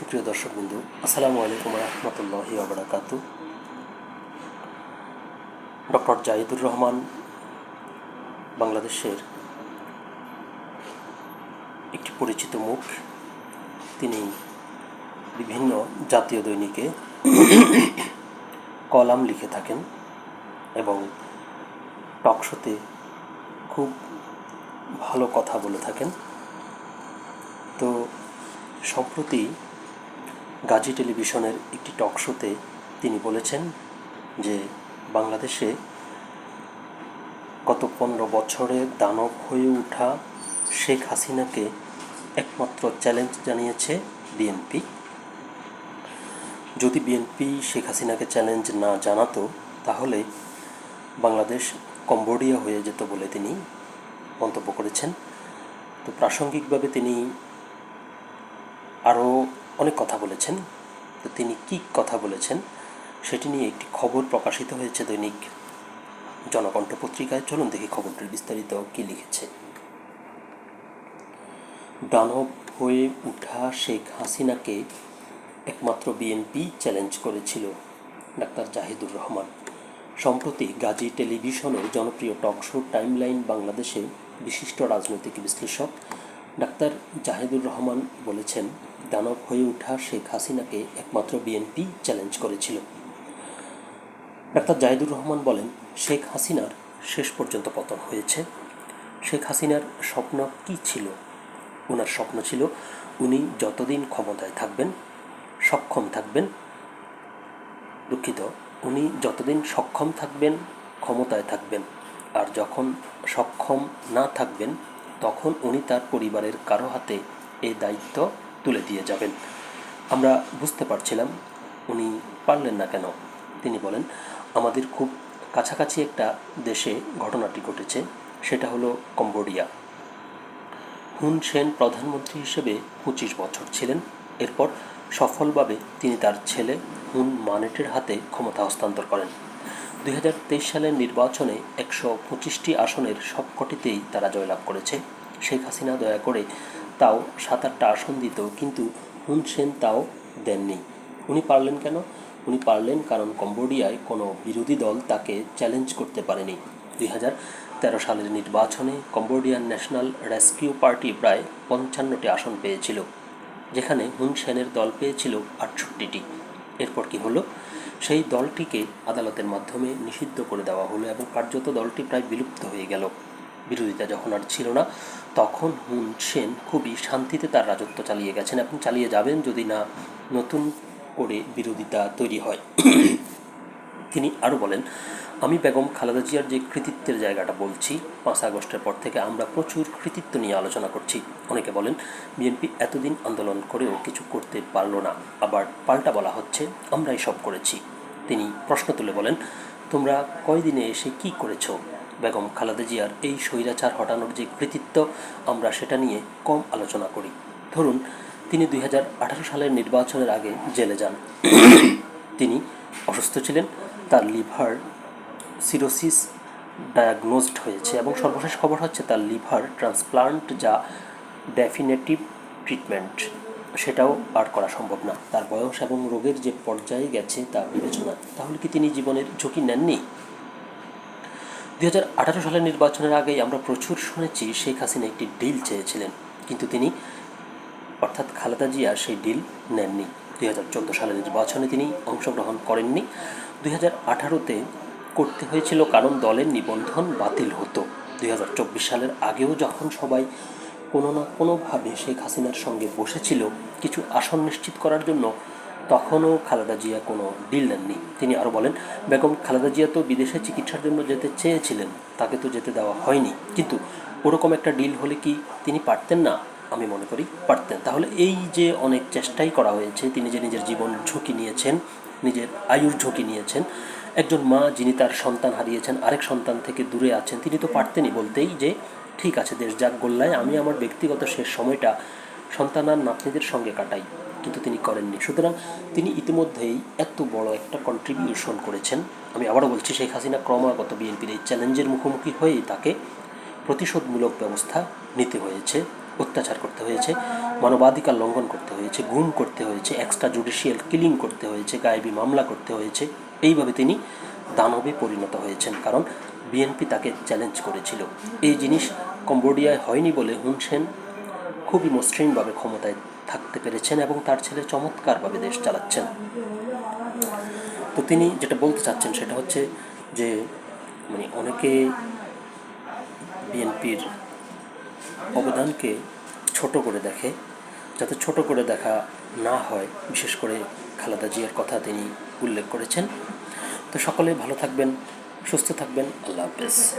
সুপ্রিয় দর্শক বিন্দু আসসালামু আলাইকুম রহমতুল্লাহি আবরাকাতু ডক্টর জাহিদুর রহমান বাংলাদেশের একটি পরিচিত মুখ। তিনি বিভিন্ন জাতীয় দৈনিকে কলাম লিখে থাকেন এবং টকশোতে খুব ভালো কথা বলে থাকেন। তো সম্প্রতি গাজী টেলিভিশনের একটি টক শোতে তিনি বলেছেন যে বাংলাদেশে গত পনেরো বছরে দানব হয়ে ওঠা শেখ হাসিনাকে একমাত্র চ্যালেঞ্জ জানিয়েছে বিএনপি। যদি বিএনপি শেখ হাসিনাকে চ্যালেঞ্জ না জানাতো, তাহলে বাংলাদেশ কম্বোডিয়া হয়ে যেত বলে তিনি মন্তব্য করেছেন। তো প্রাসঙ্গিকভাবে তিনি আরও অনেক কথা বলেছেন। তো তিনি কী কথা বলেছেন সেটি নিয়ে একটি খবর প্রকাশিত হয়েছে দৈনিক জনকণ্ঠ পত্রিকায়। চলুন দেখি খবরটির বিস্তারিত কী লিখেছে। দানব হয়ে উঠা শেখ হাসিনাকে একমাত্র বিএনপি চ্যালেঞ্জ করেছিল ডাক্তার জাহিদুর রহমান। সম্প্রতি গাজী টেলিভিশনের জনপ্রিয় টক শো টাইমলাইন বাংলাদেশে বিশিষ্ট রাজনৈতিক বিশ্লেষক ডাক্তার জাহিদুর রহমান বলেছেন, দানব হয়ে ওঠা শেখ হাসিনাকে একমাত্র বিএনপি চ্যালেঞ্জ করেছিল। ডাক্তার জাহিদুর রহমান বলেন, শেখ হাসিনার শেষ পর্যন্ত পতন হয়েছে। শেখ হাসিনার স্বপ্ন কি ছিল? ওনার স্বপ্ন ছিল, উনি যতদিন ক্ষমতায় থাকবেন, সক্ষম থাকবেন, দুঃখিত, উনি যতদিন সক্ষম থাকবেন, ক্ষমতায় থাকবেন। আর যখন সক্ষম না থাকবেন তখন উনি তার পরিবারের কারও হাতে এই দায়িত্ব তুলে দিয়ে যাবেন। আমরা বুঝতে পারছিলাম উনি পারলেন না কেন। তিনি বলেন, আমাদের খুব কাছাকাছি একটা দেশে ঘটনাটি ঘটেছে, সেটা হলো কম্বোডিয়া। হুন সেন প্রধানমন্ত্রী হিসেবে পঁচিশ বছর ছিলেন। এরপর সফলভাবে তিনি তার ছেলে হুন মানেটের হাতে ক্ষমতা হস্তান্তর করেন। দুই হাজার তেইশ সালের নির্বাচনে একশো পঁচিশটি আসনের সবকটিতেই তারা জয়লাভ করেছে। শেখ হাসিনা, দয়া করে, তাও সাত আটটা আসন দিত কিন্তু হুন সেন তাও দেননি। উনি পারলেন কেন? উনি পারলেন কারণ কম্বোডিয়ায় কোনো বিরোধী দল তাকে চ্যালেঞ্জ করতে পারেনি। দুই তেরো সালের নির্বাচনে কম্বোডিয়ান ন্যাশনাল রেস্কিউ পার্টি প্রায় পঞ্চান্নটি আসন পেয়েছিল, যেখানে হুন সেনের দল পেয়েছিল আটষট্টিটি। এরপর কি হলো? সেই দলটিকে আদালতের মাধ্যমে নিষিদ্ধ করে দেওয়া হলো এবং কার্যত দলটি প্রায় বিলুপ্ত হয়ে গেল। বিরোধিতা যখন আর ছিল না, তখন হুন সেন খুবই শান্তিতে তার রাজত্ব চালিয়ে গেছেন এবং চালিয়ে যাবেন যদি না নতুন করে বিরোধিতা তৈরি হয়। তিনি আরও বলেন, আমি বেগম খালেদা জিয়ার যে কৃতিত্বের জায়গাটা বলছি, পাঁচ আগস্টের পর থেকে আমরা প্রচুর কৃতিত্ব নিয়ে আলোচনা করছি। অনেকে বলেন, বিএনপি এতদিন আন্দোলন করেও কিছু করতে পারল না। আবার পাল্টা বলা হচ্ছে, আমরাই সব করেছি। তিনি প্রশ্ন তুলে বলেন, তোমরা কয়দিনে এসে কি করেছ? বেগম খালেদা জিয়ার এই স্বৈরাচার হটানোর যে কৃতিত্ব, আমরা সেটা নিয়ে কম আলোচনা করি। ধরুন, তিনি দুই হাজার আঠারো সালের নির্বাচনের আগে জেলে যান। তিনি অসুস্থ ছিলেন, তার লিভার সিরোসিস ডায়াগনোজড হয়েছে এবং সর্বশেষ খবর হচ্ছে তার লিভার ট্রান্সপ্লান্ট যা ডেফিনেটিভ ট্রিটমেন্ট। সেটাও আর করা সম্ভব না। তার বয়স এবং রোগের যে পর্যায়ে গেছে তা বিবেচনা। তাহলে কি তিনি জীবনের ঝুঁকি নেননি? দু হাজার আঠারো সালের নির্বাচনের আগেই আমরা প্রচুর শুনেছি শেখ হাসিনা একটি ডিল চেয়েছিলেন। কিন্তু তিনি অর্থাৎ খালেদা জিয়া সেই ডিল নেননি। দুই হাজার চোদ্দ সালের নির্বাচনে তিনি অংশগ্রহণ করেননি। দুই হাজার আঠারোতে করতে হয়েছিল কারণ দলের নিবন্ধন বাতিল হতো। দুই হাজার চব্বিশ সালের আগেও যখন সবাই কোনো না কোনোভাবে শেখ হাসিনার সঙ্গে বসেছিল কিছু আসন নিশ্চিত করার জন্য, তখনও খালেদা জিয়া কোনো ডিল নেননি তিনি আরও বলেন, বেগম খালেদা জিয়া তো বিদেশে চিকিৎসার জন্য যেতে চেয়েছিলেন, তাকে তো যেতে দেওয়া হয়নি। কিন্তু ওরকম একটা ডিল হলে কি তিনি পারতেন না? আমি মনে করি, পারতেন। তাহলে এই যে অনেক চেষ্টাই করা হয়েছে, তিনি যে নিজের জীবন ঝুঁকি নিয়েছেন, নিজের আয়ুর ঝুঁকি নিয়েছেন, একজন মা যিনি তার সন্তান হারিয়েছেন, আরেক সন্তান থেকে দূরে আছেন, তিনি তো পারতেনই বলতেই যে, ঠিক আছে, দেশ যাক গোল্লায়, আমি আমার ব্যক্তিগত শেষ সময়টা সন্তান আর নাতনিদের সঙ্গে কাটাই। কিন্তু তিনি করেননি। সুতরাং তিনি ইতিমধ্যেই এত বড় একটা কন্ট্রিবিউশন করেছেন। আমি আবারও বলছি, শেখ হাসিনা ক্রমাগত বিএনপির এই চ্যালেঞ্জের মুখোমুখি হয়েই তাকে প্রতিশোধমূলক ব্যবস্থা নিতে হয়েছে। অত্যাচার করতে হয়েছে, মানবাধিকার লঙ্ঘন করতে হয়েছে, গুম করতে হয়েছে এক্সট্রা জুডিশিয়াল কিলিং করতে হয়েছে, গায়েবী মামলা করতে হয়েছে, এইভাবে তিনি দানবে পরিণত হয়েছেন। কারণ বিএনপি তাকে চ্যালেঞ্জ করেছিল। এই জিনিস কম্বোডিয়ায় হয়নি বলে হুন সেন খুবই মসৃণভাবে ক্ষমতায় থাকতে পেরেছেন এবং তার ছেলে চমৎকারভাবে দেশ চালাচ্ছেন। তো তিনি যেটা বলতে চাচ্ছেন সেটা হচ্ছে যে মানে অনেকে বিএনপির অবদানকে ছোট করে দেখে, যাতে ছোট করে দেখা না হয়। বিশেষ করে খালেদা জিয়ার কথা তিনি উল্লেখ করেছেন। তো সকলে ভালো থাকবেন, সুস্থ থাকবেন। আল্লাহ হাফেজ।